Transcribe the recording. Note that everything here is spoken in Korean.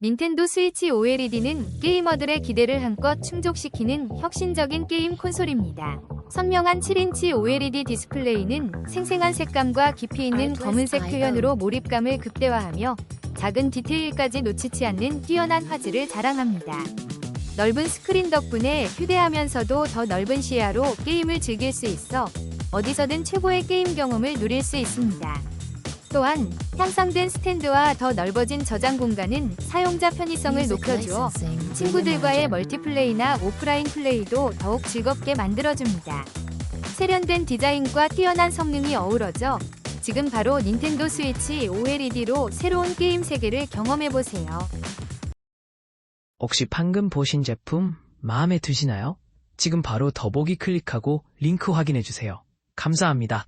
닌텐도 스위치 OLED는 게이머들의 기대를 한껏 충족시키는 혁신적인 게임 콘솔입니다. 선명한 7인치 OLED 디스플레이는 생생한 색감과 깊이 있는 검은색 표현으로 몰입감을 극대화하며 작은 디테일까지 놓치지 않는 뛰어난 화질을 자랑합니다. 넓은 스크린 덕분에 휴대하면서도 더 넓은 시야로 게임을 즐길 수 있어 어디서든 최고의 게임 경험을 누릴 수 있습니다. 또한 향상된 스탠드와 더 넓어진 저장 공간은 사용자 편의성을 높여주어 친구들과의 멀티플레이나 오프라인 플레이도 더욱 즐겁게 만들어줍니다. 세련된 디자인과 뛰어난 성능이 어우러져 지금 바로 닌텐도 스위치 OLED로 새로운 게임 세계를 경험해보세요. 혹시 방금 보신 제품 마음에 드시나요? 지금 바로 더보기 클릭하고 링크 확인해주세요. 감사합니다.